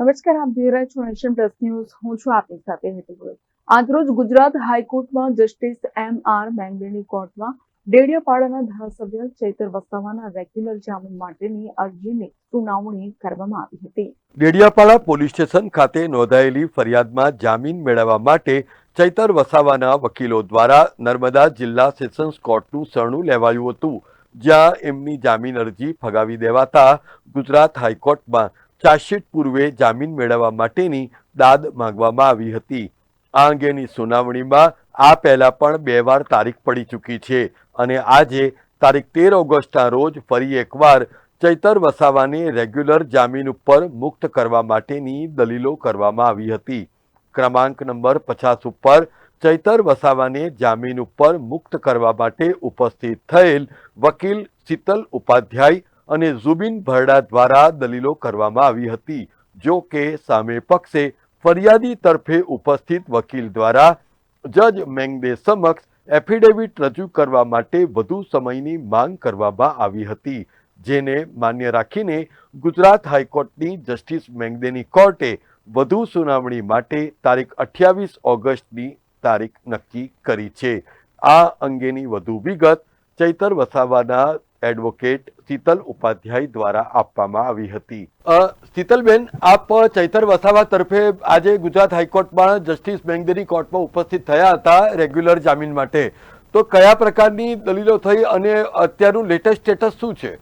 નમસ્કાર, આપ જોઈ રહ્યા છો એશિયન પ્લસ ન્યૂઝ. હું છું આપની સાથે હેતુ આજરોજ ગુજરાત હાઈકોર્ટમાં જસ્ટિસ એમ આર મેંગલેની કોર્ટમાં ડેડિયાપાડાના ધારાસભ્ય ચૈતર વસાવાના રેગ્યુલર જામીન માટેની અરજીની સુનાવણી કરવામાં આવી હતી. ડેડિયાપાડા પોલીસ સ્ટેશન ખાતે નોંધાયેલી ફરિયાદમાં જામીન મેળવવા માટે ચૈતર વસાવાના વકીલો દ્વારા નર્મદા જિલ્લા સેશન્સ કોર્ટનું શરણું લેવાયું હતું, જ્યાં એમની જામીન અરજી ફગાવી દેવાતા ગુજરાત હાઈકોર્ટમાં ચાર્જશીટ પૂર્વે જામીન મેળવવા માટેની દાદ માંગવામાં આવી હતી. આ અંગેની સુનાવણીમાં આ પહેલાં પણ બે વાર તારીખ પડી ચૂકી છે અને આજે તારીખ તેર ઓગસ્ટના રોજ ફરી એકવાર ચૈતર વસાવાને રેગ્યુલર જામીન ઉપર મુક્ત કરવા માટેની દલીલો કરવામાં આવી હતી. ક્રમાંક નંબર પચાસ ઉપર ચૈતર વસાવાને જામીન ઉપર મુક્ત કરવા માટે ઉપસ્થિત થયેલ વકીલ શીતલ ઉપાધ્યાય અને ઝુબિન ભરડા દ્વારા દલીલો કરવામાં આવી હતી. જો કે સામે પક્ષે ફરિયાદી તરફે ઉપસ્થિત વકીલ દ્વારા જજ મેંગદે સમક્ષ એફિડેવિટ રજૂ કરવા માટે વધુ સમયની માંગ કરવામાં આવી હતી, જેને માન્ય રાખીને ગુજરાત હાઈકોર્ટની જસ્ટિસ મેંગદેની કોર્ટે વધુ સુનાવણી માટે તારીખ અઠ્યાવીસ ઓગસ્ટની તારીખ નક્કી કરી છે. આ અંગેની વધુ વિગત ચૈતર વસાવાના એડવોકેટ શીતલ ઉપાધ્યાય દ્વારા આપવામાં આવી હતી. શીતલબેન, આપ ચૈતર વસાવા તરફે આજે ગુજરાત હાઈકોર્ટમાં જસ્ટિસ મેંગદેની કોર્ટમાં ઉપસ્થિત થયા હતા રેગ્યુલર જામીન માટે. તો કયા પ્રકારની દલીલો થઈ અને અત્યારનું લેટેસ્ટ સ્ટેટસ શું છે?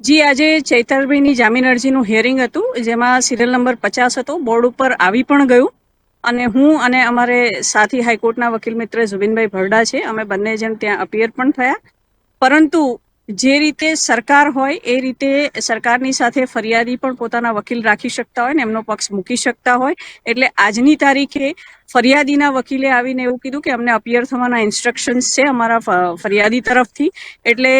જી, આજે ચૈતરભાઈની જામીન અરજીનું હિયરિંગ હતું, જેમાં સિરિયલ નંબર પચાસ હતો. બોર્ડ ઉપર આવી પણ ગયું. અને હું અને અમારે સાથી હાઈકોર્ટના વકીલ મિત્ર જુબિનભાઈ ભરડા છે. અમે બંને જણ ત્યાં અપિયર પણ થયા. પરંતુ જે રીતે સરકાર હોય, એ રીતે સરકારની સાથે ફરિયાદી પણ પોતાના વકીલ રાખી શકતા હોય ને, એમનો પક્ષ મૂકી શકતા હોય. એટલે આજની તારીખે ફરિયાદીના વકીલે આવીને એવું કીધું કે અમને અપિયર થવાના ઇન્સ્ટ્રક્શન્સ છે અમારા ફરિયાદી તરફથી. એટલે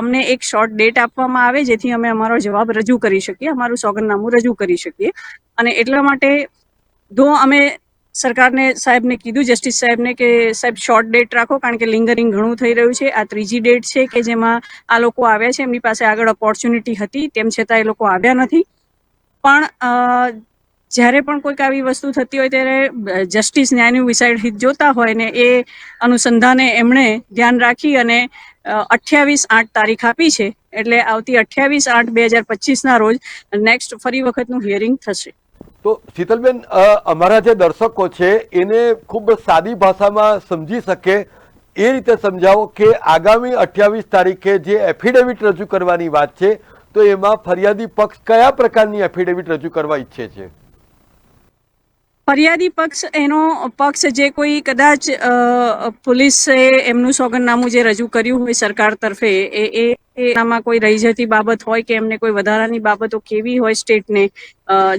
અમને એક શોર્ટ ડેટ આપવામાં આવે, જેથી અમે અમારો જવાબ રજૂ કરી શકીએ, અમારું સોગંદનામું રજૂ કરી શકીએ. અને એટલા માટે ધો અમે સરકારને સાહેબને કીધું જસ્ટિસ સાહેબને કે સાહેબ શોર્ટ ડેટ રાખો, કારણ કે લિંગરિંગ ઘણું થઈ રહ્યું છે. આ ત્રીજી ડેટ છે કે જેમાં આ લોકો આવ્યા છે, એમની પાસે આગળ ઓપોર્ચ્યુનિટી હતી, તેમ છતાં એ લોકો આવ્યા નથી. પણ જ્યારે પણ કોઈક આવી વસ્તુ થતી હોય ત્યારે જસ્ટિસ ન્યાયનું વિસાઇડ હિત જોતા હોય ને એ અનુસંધાને એમણે ધ્યાન રાખી અને અઠ્યાવીસ આઠ તારીખ આપી છે. એટલે આવતી અઠ્યાવીસ આઠ બે હજાર પચીસના રોજ નેક્સ્ટ ફરી વખતનું હિયરિંગ થશે. તો શીતલબેન અમારા જે દર્શકો છે, એને ખૂબ સાદી ભાષામાં સમજી શકે એ રીતે સમજાવો કે આગામી અઠ્યાવીસ તારીખે જે એફિડેવિટ રજૂ કરવાની વાત છે, તો એમાં ફરિયાદી પક્ષ કયા પ્રકારની એફિડેવિટ રજૂ કરવા ઈચ્છે છે? ફરિયાદી પક્ષ એનો પક્ષ જે કોઈ કદાચ પોલીસે એમનું સોગંદનામું જે રજૂ કર્યું હોય સરકાર તરફે, એ એનામાં કોઈ રહી જતી બાબત હોય કે એમને કોઈ વધારાની બાબતો કેવી હોય સ્ટેટને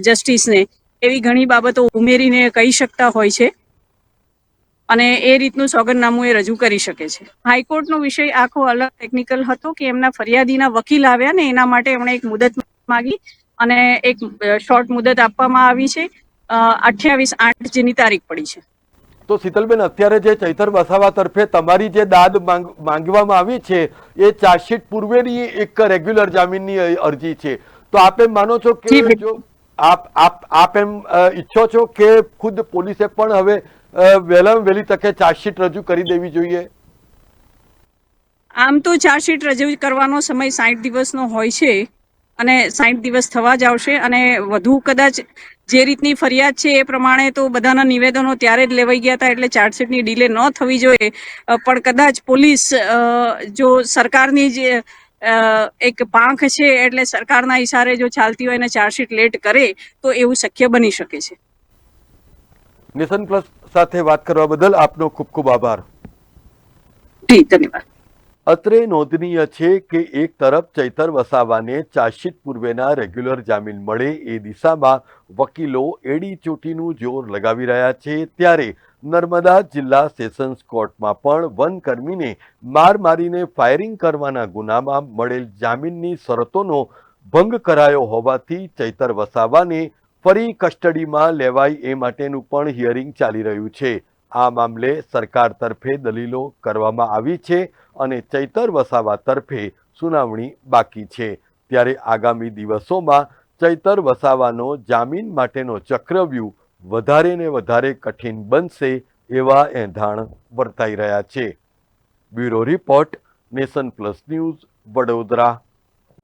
જસ્ટિસને, એવી ઘણી બાબતો ઉમેરીને કહી શકતા હોય છે. અને એ રીતનું સોગંદનામું એ રજૂ કરી શકે છે. હાઈકોર્ટનો વિષય આખો અલગ ટેકનિકલ હતો કે એમના ફરિયાદીના વકીલ આવ્યા ને એના માટે એમણે એક મુદત માગી અને એક શોર્ટ મુદત આપવામાં આવી છે. અઠ્યાવીસ આઠ જેની તારીખ પડી છે. તો શીતલબેન અત્યારે જે ચૈતર વસાવા તરફે તમારી જે દાદ માંગવામાં આવી છે એ ચાર્જશીટ પૂર્વેની એક રેગ્યુલર જામીનની અરજી છે. તો આપ એમ માનો છો કે જો આપ આપ આપ એમ ઈચ્છો છો કે ખુદ પોલીસે પણ હવે અ, વેલી વહેલી તકે ચાર્જશીટ રજૂ કરી દેવી જોઈએ? આમ તો ચાર્જશીટ રજૂ કરવાનો સમય સાઠ દિવસનો હોય છે અને સાઠ દિવસ થવા જ આવશે અને વધુ કદાચ જે રીતની ફરિયાદ છે એ પ્રમાણે તો બધાના નિવેદનો ત્યારે જ લેવાઈ ગયા હતા એટલે ચાર્જશીટની ડીલે ન થવી જોઈએ. પણ કદાચ પોલીસ જો સરકારની જે એક પાંખ છે એટલે સરકારના ઇશારે જો ચાલતી હોય અને ચાર્જશીટ લેટ કરે તો એવું શક્ય બની શકે છે. નેશન પ્લસ સાથે વાત કરવા બદલ આપનો ખૂબ ખૂબ આભાર. જી ધન્યવાદ. અત્રે નોંધનીય છે કે એક તરફ ચૈતર વસાવાને ચાર્જશીટ પૂર્વેના રેગ્યુલર જામીન મળે એ દિશામાં વકીલો એડી ચોટીનું જોર લગાવી રહ્યા છે ત્યારે નર્મદા જિલ્લા સેશન્સ કોર્ટમાં પણ વનકર્મીને માર મારીને ફાયરિંગ કરવાના ગુનામાં મળેલ જામીનની શરતોનો ભંગ કરાયો હોવાથી ચૈતર વસાવાને ફરી કસ્ટડીમાં લેવાય એ માટેનું પણ હિયરિંગ ચાલી રહ્યું છે. આ મામલે સરકાર તરફે દલીલો કરવામાં આવી છે અને ચૈતર વસાવા તરફે સુનાવણી બાકી છે. ત્યારે આગામી દિવસોમાં ચૈતર વસાવાનો જામીન માટેનો ચક્રવ્યૂહ વધારે ને વધારે કઠિન બનશે એવા એંધાણ વર્તાઈ રહ્યા છે. Bureau report Nation Plus News Vadodara.